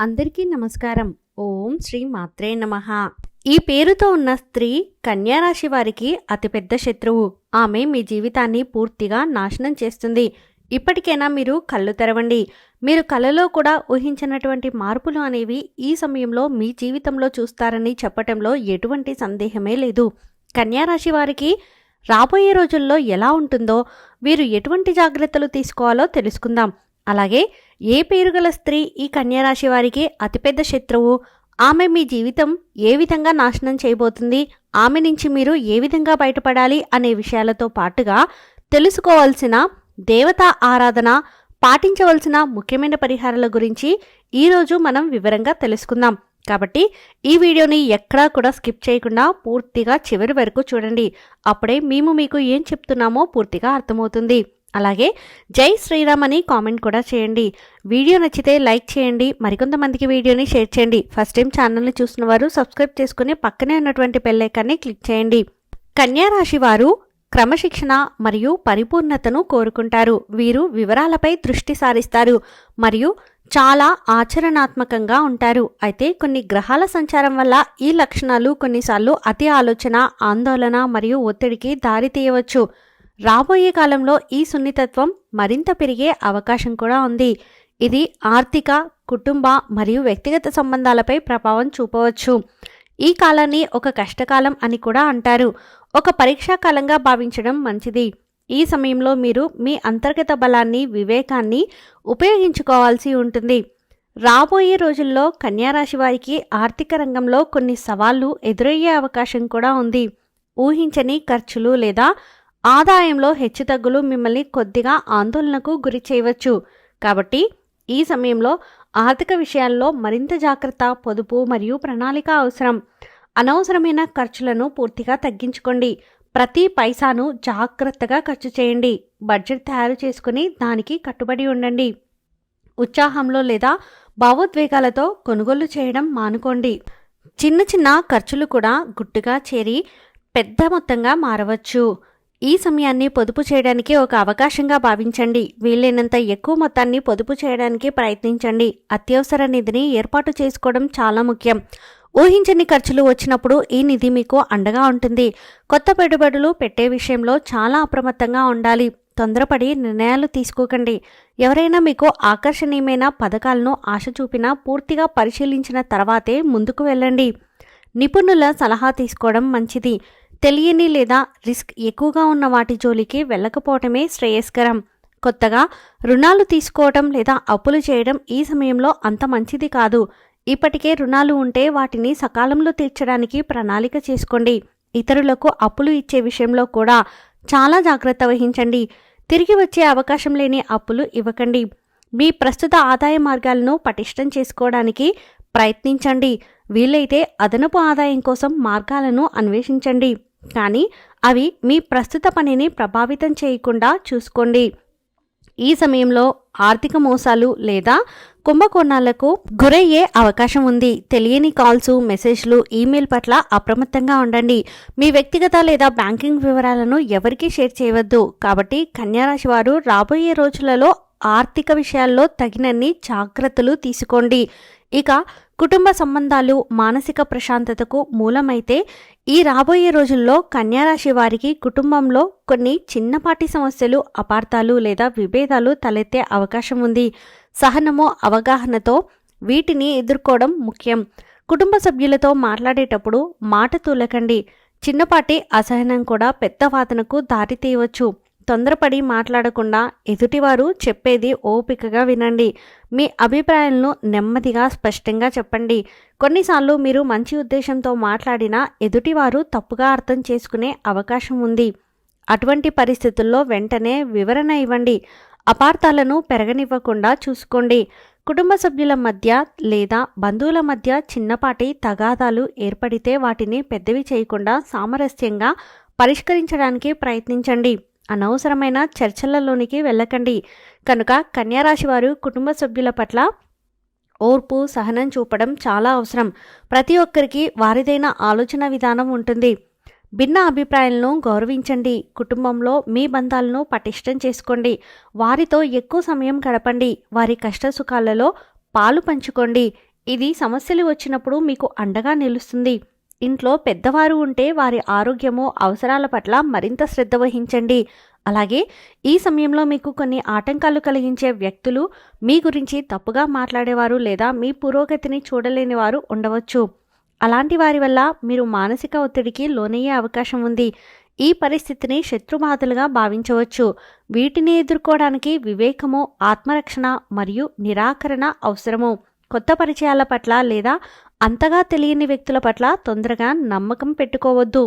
అందరికీ నమస్కారం. ఓం శ్రీ మాత్రే నమ. ఈ పేరుతో ఉన్న స్త్రీ కన్యారాశి వారికి అతిపెద్ద శత్రువు. ఆమె మీ జీవితాన్ని పూర్తిగా నాశనం చేస్తుంది. ఇప్పటికైనా మీరు కళ్ళు తెరవండి. మీరు కలలో కూడా ఊహించినటువంటి మార్పులు అనేవి ఈ సమయంలో మీ జీవితంలో చూస్తారని చెప్పటంలో ఎటువంటి సందేహమే లేదు. కన్యారాశి వారికి రాబోయే రోజుల్లో ఎలా ఉంటుందో వీరు ఎటువంటి జాగ్రత్తలు తీసుకోవాలో తెలుసుకుందాం. అలాగే ఏ పేరు గల స్త్రీ ఈ కన్యారాశి వారికి అతిపెద్ద శత్రువు? ఆమె మీ జీవితం ఏ విధంగా నాశనం చేయబోతుంది? ఆమె నుంచి మీరు ఏ విధంగా బయటపడాలి అనే విషయాలతో పాటుగా తెలుసుకోవాల్సిన దేవతా ఆరాధన పాటించవలసిన ముఖ్యమైన పరిహారాల గురించి ఈరోజు మనం వివరంగా తెలుసుకుందాం. కాబట్టి ఈ వీడియోని ఎక్కడా కూడా స్కిప్ చేయకుండా పూర్తిగా చివరి వరకు చూడండి. అప్పుడే మేము మీకు ఏం చెప్తున్నామో పూర్తిగా అర్థమవుతుంది. అలాగే జై శ్రీరామ్ అని కామెంట్ కూడా చేయండి. వీడియో నచ్చితే లైక్ చేయండి. మరికొంతమందికి వీడియోని షేర్ చేయండి. ఫస్ట్ టైం ఛానల్ని చూసిన వారు సబ్స్క్రైబ్ చేసుకుని పక్కనే ఉన్నటువంటి బెల్లైకాన్ని క్లిక్ చేయండి. కన్యా రాశి వారు క్రమశిక్షణ మరియు పరిపూర్ణతను కోరుకుంటారు. వీరు వివరాలపై దృష్టి సారిస్తారు మరియు చాలా ఆచరణాత్మకంగా ఉంటారు. అయితే కొన్ని గ్రహాల సంచారం వల్ల ఈ లక్షణాలు కొన్నిసార్లు అతి ఆలోచన ఆందోళన మరియు ఒత్తిడికి దారితీయవచ్చు రాబోయే కాలంలో ఈ సున్నితత్వం మరింత పెరిగే అవకాశం కూడా ఉంది. ఇది ఆర్థిక కుటుంబ మరియు వ్యక్తిగత సంబంధాలపై ప్రభావం చూపవచ్చు. ఈ కాలాన్ని ఒక కష్టకాలం అని కూడా అంటారు. ఒక పరీక్షా కాలంగా భావించడం మంచిది. ఈ సమయంలో మీరు మీ అంతర్గత బలాన్ని వివేకాన్ని ఉపయోగించుకోవాల్సి ఉంటుంది. రాబోయే రోజుల్లో కన్యారాశి వారికి ఆర్థిక రంగంలో కొన్ని సవాళ్ళు ఎదురయ్యే అవకాశం కూడా ఉంది. ఊహించని ఖర్చులు లేదా ఆదాయంలో హెచ్చుతగ్గులు మిమ్మల్ని కొద్దిగా ఆందోళనకు గురి చేయవచ్చు. కాబట్టి ఈ సమయంలో ఆర్థిక విషయాల్లో మరింత జాగ్రత్త పొదుపు మరియు ప్రణాళిక అవసరం. అనవసరమైన ఖర్చులను పూర్తిగా తగ్గించుకోండి. ప్రతి పైసాను జాగ్రత్తగా ఖర్చు చేయండి. బడ్జెట్ తయారు చేసుకుని దానికి కట్టుబడి ఉండండి. ఉత్సాహంలో లేదా భావోద్వేగాలతో కొనుగోలు చేయడం మానుకోండి. చిన్న చిన్న ఖర్చులు కూడా గుట్టుగా చేరి పెద్ద మొత్తంగా మారవచ్చు. ఈ సమయాన్ని పొదుపు చేయడానికి ఒక అవకాశంగా భావించండి. వీలైనంత ఎక్కువ మొత్తాన్ని పొదుపు చేయడానికి ప్రయత్నించండి. అత్యవసర నిధిని ఏర్పాటు చేసుకోవడం చాలా ముఖ్యం. ఊహించని ఖర్చులు వచ్చినప్పుడు ఈ నిధి మీకు అండగా ఉంటుంది. కొత్త పెట్టుబడులు పెట్టే విషయంలో చాలా అప్రమత్తంగా ఉండాలి. తొందరపడి నిర్ణయాలు తీసుకోకండి. ఎవరైనా మీకు ఆకర్షణీయమైన పథకాలను ఆశ చూపినా పూర్తిగా పరిశీలించిన తర్వాతే ముందుకు వెళ్ళండి. నిపుణుల సలహా తీసుకోవడం మంచిది. తెలియని లేదా రిస్క్ ఎక్కువగా ఉన్న వాటి జోలికి వెళ్ళకపోవటమే శ్రేయస్కరం. కొత్తగా రుణాలు తీసుకోవటం లేదా అప్పులు చేయడం ఈ సమయంలో అంత మంచిది కాదు. ఇప్పటికే రుణాలు ఉంటే వాటిని సకాలంలో తీర్చడానికి ప్రణాళిక చేసుకోండి. ఇతరులకు అప్పులు ఇచ్చే విషయంలో కూడా చాలా జాగ్రత్త వహించండి. తిరిగి వచ్చే అవకాశం లేని అప్పులు ఇవ్వకండి. మీ ప్రస్తుత ఆదాయ మార్గాలను పటిష్టం చేసుకోవడానికి ప్రయత్నించండి. వీలైతే అదనపు ఆదాయం కోసం మార్గాలను అన్వేషించండి. కానీ అవి మీ ప్రస్తుత పనిని ప్రభావితం చేయకుండా చూసుకోండి. ఈ సమయంలో ఆర్థిక మోసాలు లేదా కుంభకోణాలకు గురయ్యే అవకాశం ఉంది. తెలియని కాల్స్ మెసేజ్లు ఈమెయిల్ పట్ల అప్రమత్తంగా ఉండండి. మీ వ్యక్తిగత లేదా బ్యాంకింగ్ వివరాలను ఎవరికీ షేర్ చేయవద్దు. కాబట్టి కన్యారాశి వారు రాబోయే రోజులలో ఆర్థిక విషయాల్లో తగినన్ని జాగ్రత్తలు తీసుకోండి. ఇక కుటుంబ సంబంధాలు మానసిక ప్రశాంతతకు మూలమైతే ఈ రాబోయే రోజుల్లో కన్యారాశి వారికి కుటుంబంలో కొన్ని చిన్నపాటి సమస్యలు అపార్థాలు లేదా విభేదాలు తలెత్తే అవకాశం ఉంది. సహనము అవగాహనతో వీటిని ఎదుర్కోవడం ముఖ్యం. కుటుంబ సభ్యులతో మాట్లాడేటప్పుడు మాట తూలకండి. చిన్నపాటి అసహనం కూడా పెద్ద వాదనకు దారి తీయవచ్చు. తొందరపడి మాట్లాడకుండా ఎదుటివారు చెప్పేది ఓపికగా వినండి. మీ అభిప్రాయాలను నెమ్మదిగా స్పష్టంగా చెప్పండి. కొన్నిసార్లు మీరు మంచి ఉద్దేశంతో మాట్లాడినా ఎదుటివారు తప్పుగా అర్థం చేసుకునే అవకాశం ఉంది. అటువంటి పరిస్థితుల్లో వెంటనే వివరణ ఇవ్వండి. అపార్థాలను పెరగనివ్వకుండా చూసుకోండి. కుటుంబ సభ్యుల మధ్య లేదా బంధువుల మధ్య చిన్నపాటి తగాదాలు ఏర్పడితే వాటిని పెద్దవి చేయకుండా సామరస్యంగా పరిష్కరించడానికి ప్రయత్నించండి. అనవసరమైన చర్చలలోనికి వెళ్ళకండి. కనుక కన్యారాశి వారు కుటుంబ సభ్యుల పట్ల ఓర్పు సహనం చూపడం చాలా అవసరం. ప్రతి ఒక్కరికి వారిదైన ఆలోచన విధానం ఉంటుంది. భిన్న అభిప్రాయాలను గౌరవించండి. కుటుంబంలో మీ బంధాలను పటిష్టం చేసుకోండి. వారితో ఎక్కువ సమయం గడపండి. వారి కష్ట సుఖాలలో పాలు పంచుకోండి. ఇది సమస్యలు వచ్చినప్పుడు మీకు అండగా నిలుస్తుంది. ఇంట్లో పెద్దవారు ఉంటే వారి ఆరోగ్యము అవసరాల పట్ల మరింత శ్రద్ధ వహించండి. అలాగే ఈ సమయంలో మీకు కొన్ని ఆటంకాలు కలిగించే వ్యక్తులు మీ గురించి తప్పుగా మాట్లాడేవారు లేదా మీ పురోగతిని చూడలేని వారు ఉండవచ్చు. అలాంటి వారి వల్ల మీరు మానసిక ఒత్తిడికి లోనయ్యే అవకాశం ఉంది. ఈ పరిస్థితిని శత్రుబాధలుగా భావించవచ్చు. వీటిని ఎదుర్కోవడానికి వివేకము ఆత్మరక్షణ మరియు నిరాకరణ అవసరము. కొత్త పరిచయాల పట్ల లేదా అంతగా తెలియని వ్యక్తుల పట్ల తొందరగా నమ్మకం పెట్టుకోవద్దు.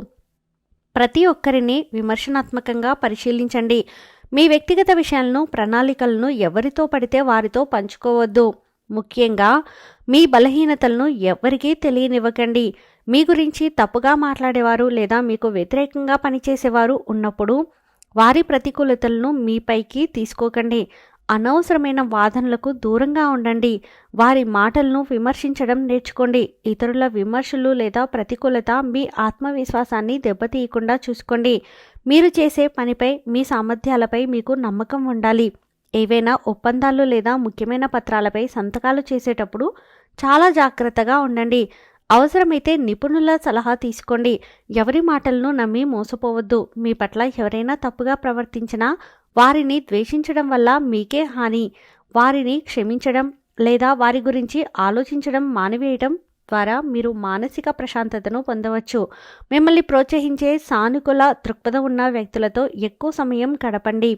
ప్రతి ఒక్కరిని విమర్శనాత్మకంగా పరిశీలించండి. మీ వ్యక్తిగత విషయాలను ప్రణాళికలను ఎవరితో పడితే వారితో పంచుకోవద్దు. ముఖ్యంగా మీ బలహీనతలను ఎవరికీ తెలియనివ్వకండి. మీ గురించి తప్పుగా మాట్లాడేవారు లేదా మీకు వ్యతిరేకంగా పనిచేసేవారు ఉన్నప్పుడు వారి ప్రతికూలతలను మీపైకి తీసుకోకండి. అనవసరమైన వాదనలకు దూరంగా ఉండండి. వారి మాటలను విమర్శించడం నేర్చుకోండి. ఇతరుల విమర్శలు లేదా ప్రతికూలత మీ ఆత్మవిశ్వాసాన్ని దెబ్బతీయకుండా చూసుకోండి. మీరు చేసే పనిపై మీ సామర్థ్యాలపై మీకు నమ్మకం ఉండాలి. ఏవైనా ఒప్పందాలు లేదా ముఖ్యమైన పత్రాలపై సంతకాలు చేసేటప్పుడు చాలా జాగ్రత్తగా ఉండండి. అవసరమైతే నిపుణుల సలహా తీసుకోండి. ఎవరి మాటలను నమ్మి మోసపోవద్దు. మీ పట్ల ఎవరైనా తప్పుగా ప్రవర్తించినా వారిని ద్వేషించడం వల్ల మీకే హాని వారిని క్షమించడం లేదా వారి గురించి ఆలోచించడం మానివేయటం ద్వారా మీరు మానసిక ప్రశాంతతను పొందవచ్చు. మిమ్మల్ని ప్రోత్సహించే సానుకూల దృక్పథం ఉన్న వ్యక్తులతో ఎక్కువ సమయం గడపండి.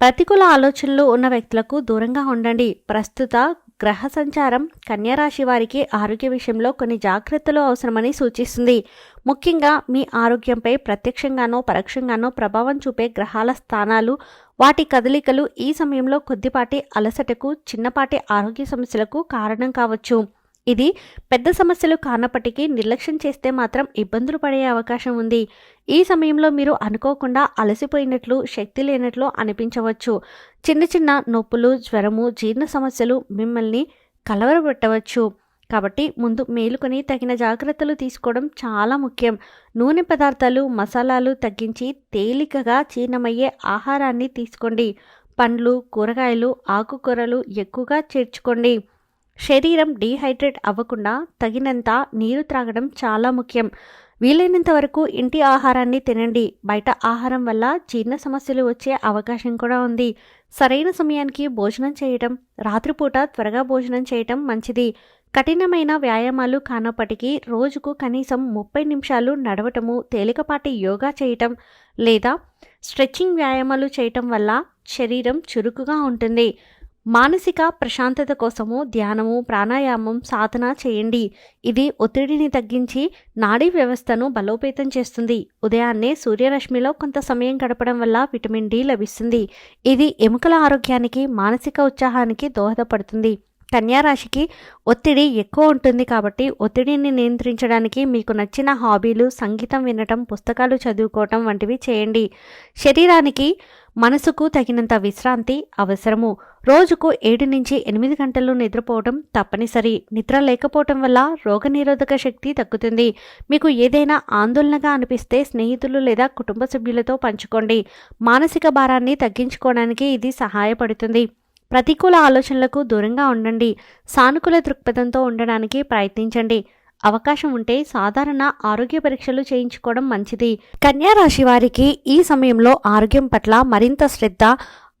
ప్రతికూల ఆలోచనలు ఉన్న వ్యక్తులకు దూరంగా ఉండండి. ప్రస్తుత గ్రహ సంచారం కన్యారాశి వారికి ఆరోగ్య విషయంలో కొన్ని జాగ్రత్తలు అవసరమని సూచిస్తుంది. ముఖ్యంగా మీ ఆరోగ్యంపై ప్రత్యక్షంగానో పరోక్షంగానో ప్రభావం చూపే గ్రహాల స్థానాలు వాటి కదలికలు ఈ సమయంలో కొద్దిపాటి అలసటకు చిన్నపాటి ఆరోగ్య సమస్యలకు కారణం కావచ్చు. ఇది పెద్ద సమస్యలు కానప్పటికీ నిర్లక్ష్యం చేస్తే మాత్రం ఇబ్బందులు పడే అవకాశం ఉంది. ఈ సమయంలో మీరు అనుకోకుండా అలసిపోయినట్లు శక్తి లేనట్లు అనిపించవచ్చు. చిన్న చిన్న నొప్పులు జ్వరము జీర్ణ సమస్యలు మిమ్మల్ని కలవరపెట్టవచ్చు. కాబట్టి ముందు మేలుకొని తగిన జాగ్రత్తలు తీసుకోవడం చాలా ముఖ్యం. నూనె పదార్థాలు మసాలాలు తగ్గించి తేలికగా జీర్ణమయ్యే ఆహారాన్ని తీసుకోండి. పండ్లు కూరగాయలు ఆకుకూరలు ఎక్కువగా చేర్చుకోండి. శరీరం డీహైడ్రేట్ అవ్వకుండా తగినంత నీరు త్రాగడం చాలా ముఖ్యం. వీలైనంత వరకు ఇంటి ఆహారాన్ని తినండి. బయట ఆహారం వల్ల జీర్ణ సమస్యలు వచ్చే అవకాశం కూడా ఉంది. సరైన సమయానికి భోజనం చేయటం రాత్రిపూట త్వరగా భోజనం చేయటం మంచిది. కఠినమైన వ్యాయామాలు కానప్పటికీ రోజుకు కనీసం ముప్పై నిమిషాలు నడవటము తేలికపాటి యోగా చేయటం లేదా స్ట్రెచ్చింగ్ వ్యాయామాలు చేయటం వల్ల శరీరం చురుకుగా ఉంటుంది. మానసిక ప్రశాంతత కోసము ధ్యానము ప్రాణాయామం సాధన చేయండి. ఇది ఒత్తిడిని తగ్గించి నాడీ వ్యవస్థను బలోపేతం చేస్తుంది. ఉదయాన్నే సూర్యరశ్మిలో కొంత సమయం గడపడం వల్ల విటమిన్ డి లభిస్తుంది. ఇది ఎముకల ఆరోగ్యానికి మానసిక ఉత్సాహానికి దోహదపడుతుంది. కన్యారాశికి ఒత్తిడి ఎక్కువ ఉంటుంది కాబట్టి ఒత్తిడిని నియంత్రించడానికి మీకు నచ్చిన హాబీలు సంగీతం వినటం పుస్తకాలు చదువుకోవటం వంటివి చేయండి. శరీరానికి మనసుకు తగినంత విశ్రాంతి అవసరము. రోజుకు ఏడు నుంచి ఎనిమిది గంటలు నిద్రపోవడం తప్పనిసరి. నిద్ర లేకపోవటం వల్ల రోగనిరోధక శక్తి తగ్గుతుంది. మీకు ఏదైనా ఆందోళనగా అనిపిస్తే స్నేహితులు లేదా కుటుంబ సభ్యులతో పంచుకోండి. మానసిక భారాన్ని తగ్గించుకోవడానికి ఇది సహాయపడుతుంది. ప్రతికూల ఆలోచనలకు దూరంగా ఉండండి. సానుకూల దృక్పథంతో ఉండడానికి ప్రయత్నించండి. అవకాశం ఉంటే సాధారణ ఆరోగ్య పరీక్షలు చేయించుకోవడం మంచిది. కన్యా రాశి వారికి ఈ సమయంలో ఆరోగ్యం పట్ల మరింత శ్రద్ధ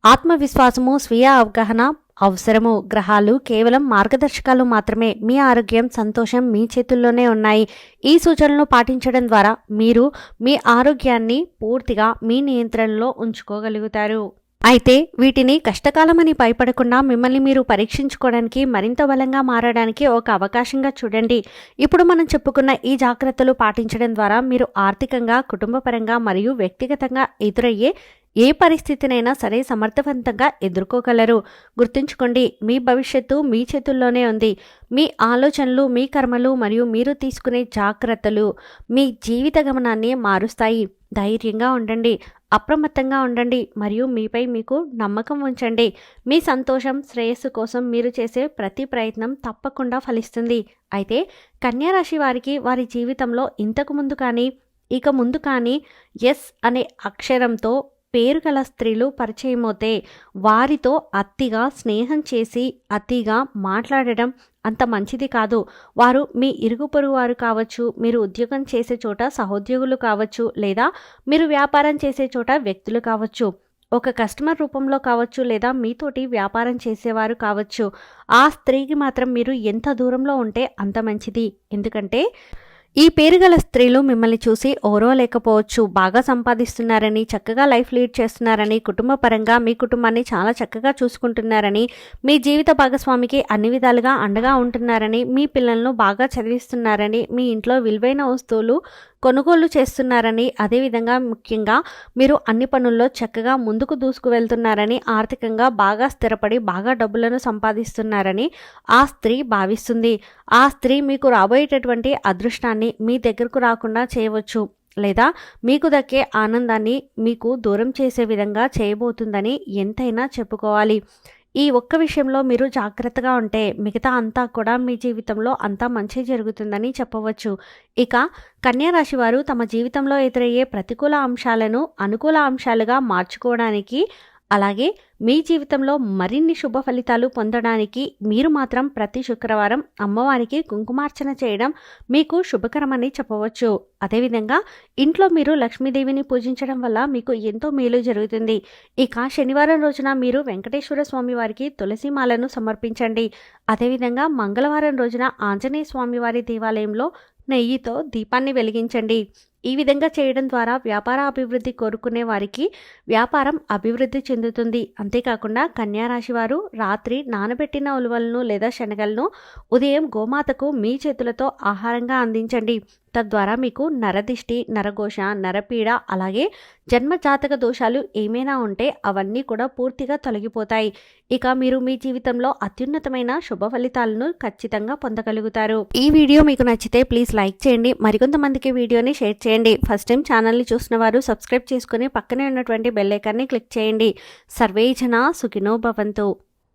ఆత్మవిశ్వాసము స్వీయ అవగాహన అవసరము. గ్రహాలు కేవలం మార్గదర్శకాలు మాత్రమే. మీ ఆరోగ్యం సంతోషం మీ చేతుల్లోనే ఉన్నాయి. ఈ సూచనలు పాటించడం ద్వారా మీరు మీ ఆరోగ్యాన్ని పూర్తిగా మీ నియంత్రణలో ఉంచుకోగలుగుతారు. అయితే వీటిని కష్టకాలమని భయపడకుండా మిమ్మల్ని మీరు పరీక్షించుకోవడానికి మరింత బలంగా మారడానికి ఒక అవకాశంగా చూడండి. ఇప్పుడు మనం చెప్పుకున్న ఈ జాగ్రత్తలు పాటించడం ద్వారా మీరు ఆర్థికంగా కుటుంబపరంగా మరియు వ్యక్తిగతంగా ఎదురయ్యే ఏ పరిస్థితినైనా సరే సమర్థవంతంగా ఎదుర్కోగలరు. గుర్తుంచుకోండి మీ భవిష్యత్తు మీ చేతుల్లోనే ఉంది. మీ ఆలోచనలు మీ కర్మలు మరియు మీరు తీసుకునే జాగ్రత్తలు మీ జీవిత గమనాన్ని మారుస్తాయి. ధైర్యంగా ఉండండి అప్రమత్తంగా ఉండండి మరియు మీపై మీకు నమ్మకం ఉంచండి. మీ సంతోషం శ్రేయస్సు కోసం మీరు చేసే ప్రతి ప్రయత్నం తప్పకుండా ఫలిస్తుంది. అయితే కన్యారాశి వారికి వారి జీవితంలో ఇంతకు ముందు కానీ ఇక ముందు కానీ ఎస్ అనే అక్షరంతో పేరు గల స్త్రీలు పరిచయం అవుతే వారితో అతిగా స్నేహం చేసి అతిగా మాట్లాడడం అంత మంచిది కాదు. వారు మీ ఇరుగు పొరుగు వారు కావచ్చు మీరు ఉద్యోగం చేసే చోట సహోద్యోగులు కావచ్చు లేదా మీరు వ్యాపారం చేసే చోట వ్యక్తులు కావచ్చు ఒక కస్టమర్ రూపంలో కావచ్చు లేదా మీతోటి వ్యాపారం చేసేవారు కావచ్చు. ఆ స్త్రీకి మాత్రం మీరు ఎంత దూరంలో ఉంటే అంత మంచిది. ఎందుకంటే ఈ పేరు గల స్త్రీలు మిమ్మల్ని చూసి ఓరవలేకపోవచ్చు బాగా సంపాదిస్తున్నారని చక్కగా లైఫ్ లీడ్ చేస్తున్నారని కుటుంబ పరంగా మీ కుటుంబాన్ని చాలా చక్కగా చూసుకుంటున్నారని మీ జీవిత భాగస్వామికి అన్ని విధాలుగా అండగా ఉంటున్నారని మీ పిల్లలను బాగా చదివిస్తున్నారని మీ ఇంట్లో విలువైన వస్తువులు కొనుగోలు చేస్తున్నారని అదేవిధంగా ముఖ్యంగా మీరు అన్ని పనుల్లో చక్కగా ముందుకు దూసుకు వెళ్తున్నారని ఆర్థికంగా బాగా స్థిరపడి బాగా డబ్బులను సంపాదిస్తున్నారని ఆ స్త్రీ భావిస్తుంది. ఆ స్త్రీ మీకు రాబోయేటటువంటి అదృష్టాన్ని మీ దగ్గరకు రాకుండా చేయవచ్చు లేదా మీకు దక్కే ఆనందాన్ని మీకు దూరం చేసే విధంగా చేయబోతుందని ఎంతైనా చెప్పుకోవాలి. ఈ ఒక్క విషయంలో మీరు జాగ్రత్తగా ఉంటే మిగతా అంతా కూడా మీ జీవితంలో అంతా మంచి జరుగుతుందని చెప్పవచ్చు. ఇక కన్యారాశి వారు తమ జీవితంలో ఎదురయ్యే ప్రతికూల అంశాలను అనుకూల అంశాలుగా మార్చుకోవడానికి అలాగే మీ జీవితంలో మరిన్ని శుభ ఫలితాలు పొందడానికి మీరు మాత్రం ప్రతి శుక్రవారం అమ్మవారికి కుంకుమార్చన చేయడం మీకు శుభకరమని చెప్పవచ్చు. అదేవిధంగా ఇంట్లో మీరు లక్ష్మీదేవిని పూజించడం వల్ల మీకు ఎంతో మేలు జరుగుతుంది. ఇక శనివారం రోజున మీరు వెంకటేశ్వర స్వామి వారికి తులసిమాలను సమర్పించండి. అదేవిధంగా మంగళవారం రోజున ఆంజనేయ స్వామివారి దేవాలయంలో నెయ్యితో దీపాన్ని వెలిగించండి. ఈ విధంగా చేయడం ద్వారా వ్యాపార అభివృద్ధి కోరుకునే వారికి వ్యాపారం అభివృద్ధి చెందుతుంది. అంతేకాకుండా కన్యారాశి వారు రాత్రి నానబెట్టిన ఉలువలను లేదా శనగలను ఉదయం గోమాతకు మీ చేతులతో ఆహారంగా అందించండి. తద్వారా మీకు నరదిష్టి నరఘోష నరపీడ అలాగే జన్మజాతక దోషాలు ఏమైనా ఉంటే అవన్నీ కూడా పూర్తిగా తొలగిపోతాయి. ఇక మీరు మీ జీవితంలో అత్యున్నతమైన శుభ ఫలితాలను ఖచ్చితంగా పొందగలుగుతారు. ఈ వీడియో మీకు నచ్చితే ప్లీజ్ లైక్ చేయండి. మరికొంతమందికి వీడియోని షేర్ చేయండి. ఫస్ట్ టైం ఛానల్ని చూసిన వారు సబ్స్క్రైబ్ చేసుకుని పక్కనే ఉన్నటువంటి బెల్లైకాన్ని క్లిక్ చేయండి. సర్వేజన సుఖినో భవంతు.